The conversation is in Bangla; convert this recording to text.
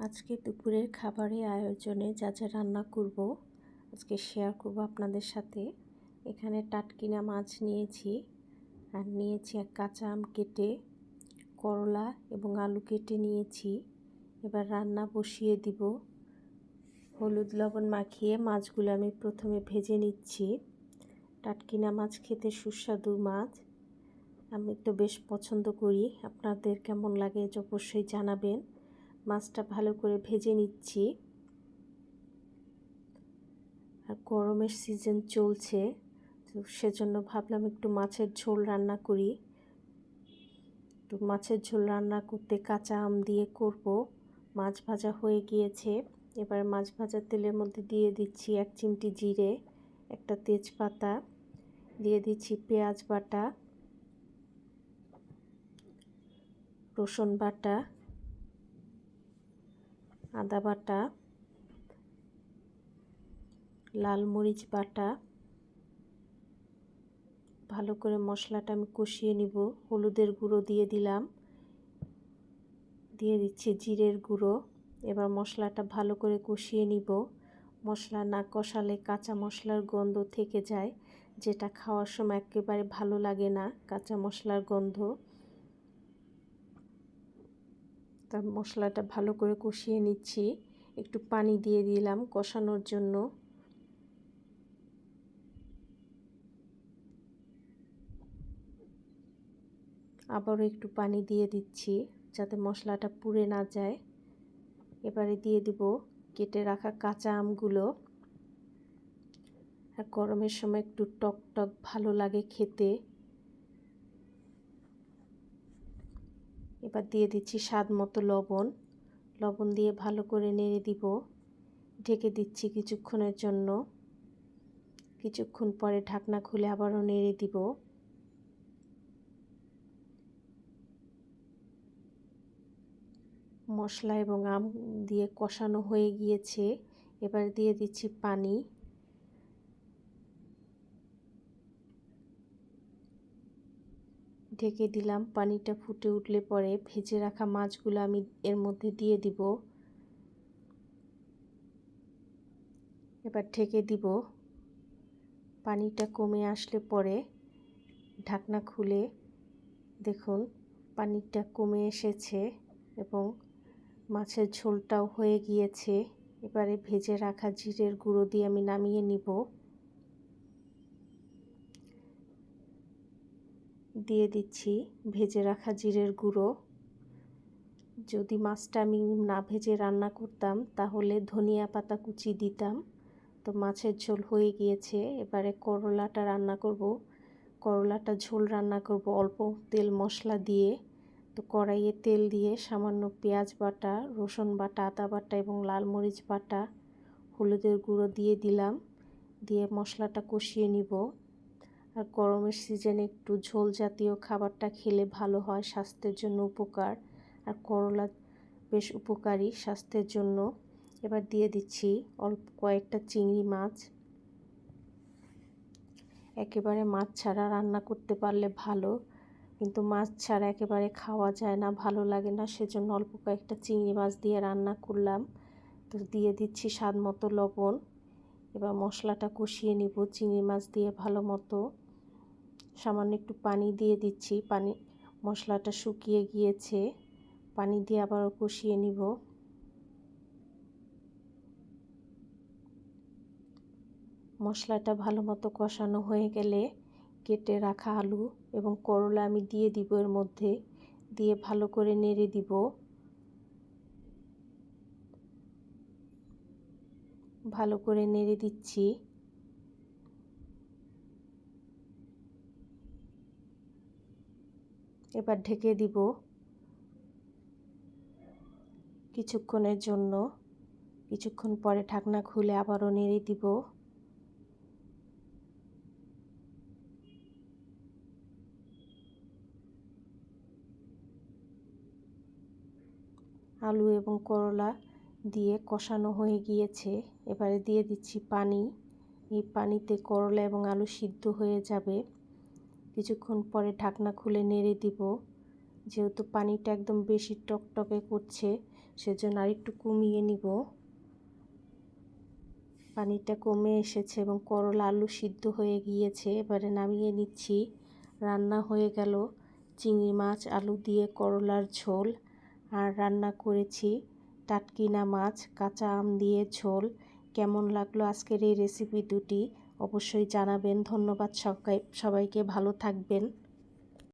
আজকে দুপুরের খাবারের আয়োজনে যা যা রান্না করব, আজকে শেয়ার করব আপনাদের সাথে। এখানে টাটকিনা মাছ নিয়েছি, আর নিয়েছি এক কাঁচা আম কেটে, করলা এবং আলু কেটে নিয়েছি। এবার রান্না বসিয়ে দিব। হলুদ লবণ মাখিয়ে মাছগুলো আমি প্রথমে ভেজে নিচ্ছি। টাটকিনা মাছ খেতে সুস্বাদু মাছ। আমি তো বেশ পছন্দ করি। আপনাদের কেমন লাগে অবশ্যই জানাবেন। মাছটা ভালো করে ভেজে নিচ্ছি। আর গরমের সিজন চলছে, তো সেজন্য ভাবলাম একটু মাছের ঝোল রান্না করি। তো মাছের ঝোল রান্না করতে কাঁচা আম দিয়ে করব। মাছ ভাজা হয়ে গিয়েছে। এবার মাছ ভাজা তেলের মধ্যে দিয়ে দিচ্ছি এক চিমটি জিরে, একটা তেজপাতা, দিয়ে দিচ্ছি পেঁয়াজ বাটা, রসুন বাটা আদা বাটা, লাল মরিচ বাটা, ভালো করে মশলাটা আমি কষিয়ে নিব। হলুদের গুঁড়ো দিয়ে দিলাম। দিয়ে দিচ্ছি জিরের গুঁড়ো। এবার মশলাটা ভালো করে কষিয়ে নিব। মশলা না কষালে কাঁচা মশলার গন্ধ থেকে যায়। যেটা খাওয়ার সময় একেবারে ভালো লাগে না কাঁচা মশলার গন্ধ। তার মশলাটা ভালো করে কষিয়ে নিচ্ছি। একটু পানি দিয়ে দিলাম কষানোর জন্য। আবারও একটু পানি দিয়ে দিচ্ছি যাতে মশলাটা পুড়ে না যায়। এবারে দিয়ে দিব কেটে রাখা কাঁচা আমগুলো। আর গরমের সময় একটু টক টক ভালো লাগে খেতে। এবার দিয়ে দিচ্ছি স্বাদ মতো লবণ। লবণ দিয়ে ভালো করে নেড়ে দিব। ঢেকে দিচ্ছি কিছুক্ষণের জন্য। কিছুক্ষণ পরে ঢাকনা খুলে আবারও নেড়ে দিব। মশলা এবং আম দিয়ে কষানো হয়ে গিয়েছে। এবার দিয়ে দিচ্ছি পানি। ঢেকে দিলাম। পানিটা ফুটে উঠলে পরে ভেজে রাখা মাছগুলো আমি এর মধ্যে দিয়ে দিব। এবার ঢেকে দিব। পানিটা কমে আসলে পরে ঢাকনা খুলে দেখুন পানিটা কমে এসেছে এবং মাছের ঝোলটাও হয়ে গিয়েছে। এবারে ভেজে রাখা জিরের গুঁড়ো দিয়ে আমি নামিয়ে নিব। দিয়ে দিচ্ছি। ভেজে রাখা জিরের গুঁড়ো। যদি মাছটা আমি না ভেজে রান্না করতাম, তাহলে ধনিয়া পাতা কুচি দিতাম। তো মাছের ঝোল হয়ে গিয়েছে। এবারে করলাটা রান্না করব। করলাটা ঝোল রান্না করব অল্প তেল মশলা দিয়ে। তো কড়াইয়ে তেল দিয়ে সামান্য পেঁয়াজ বাটা, রসুন বাটা, আদা বাটা এবং লাল মরিচ বাটা, হলুদের গুঁড়ো দিয়ে দিলাম। দিয়ে মশলাটা কষিয়ে নিব। আর গরমের সিজনে একটু ঝোল জাতীয় খাবারটা খেলে ভালো হয়, স্বাস্থ্যের জন্য উপকার। আর করলা বেশ উপকারী স্বাস্থ্যের জন্য। এবার দিয়ে দিচ্ছি অল্প কয়েকটা চিংড়ি মাছ। একেবারে মাছ ছাড়া রান্না করতে পারলে ভালো, কিন্তু মাছ ছাড়া একেবারে খাওয়া যায় না, ভালো লাগে না। সেজন্য অল্প কয়েকটা চিংড়ি মাছ দিয়ে রান্না করলাম। তো দিয়ে দিচ্ছি স্বাদ মতো লবণ। এবার মশলাটা কষিয়ে নিব, চিংড়ি মাছ দিয়ে ভালো মতো। সামান্য একটু পানি দিয়ে দিচ্ছি। পানি, মশলাটা শুকিয়ে গিয়েছে। পানি দিয়ে আবারও কষিয়ে নিব। মশলাটা ভালো মতো কষানো হয়ে গেলে কেটে রাখা আলু এবং করলা আমি দিয়ে দিব এর মধ্যে। দিয়ে ভালো করে নেড়ে দিব। ভালো করে নেড়ে দিচ্ছি। এবার ঢেকে দিব কিছুক্ষণের জন্য। কিছুক্ষণ পরে ঢাকনা খুলে আবারও নেড়ে দিব। আলু এবং করলা দিয়ে কষানো হয়ে গিয়েছে। এবারে দিয়ে দিচ্ছি পানি। এই পানিতে করলা এবং আলু সিদ্ধ হয়ে যাবে। কিছুক্ষণ পরে ঢাকনা খুলে নেড়ে দিব। যেহেতু পানিটা একদম বেশি টকটকে করছে, সেজন্য আরেকটু কমিয়ে নিব। পানিটা কমে এসেছে এবং করলা আলু সিদ্ধ হয়ে গিয়েছে। এবারে নামিয়ে নিচ্ছি। রান্না হয়ে গেল। চিংড়ি মাছ, আলু দিয়ে করলার ঝোল। আর রান্না করেছি টাটকিনা মাছ, কাঁচা আম দিয়ে ঝোল। কেমন লাগল আজকের এই রেসিপি দুটি? অবশ্যই জানাবেন। ধন্যবাদ সবাই সবাইকে ভালো থাকবেন।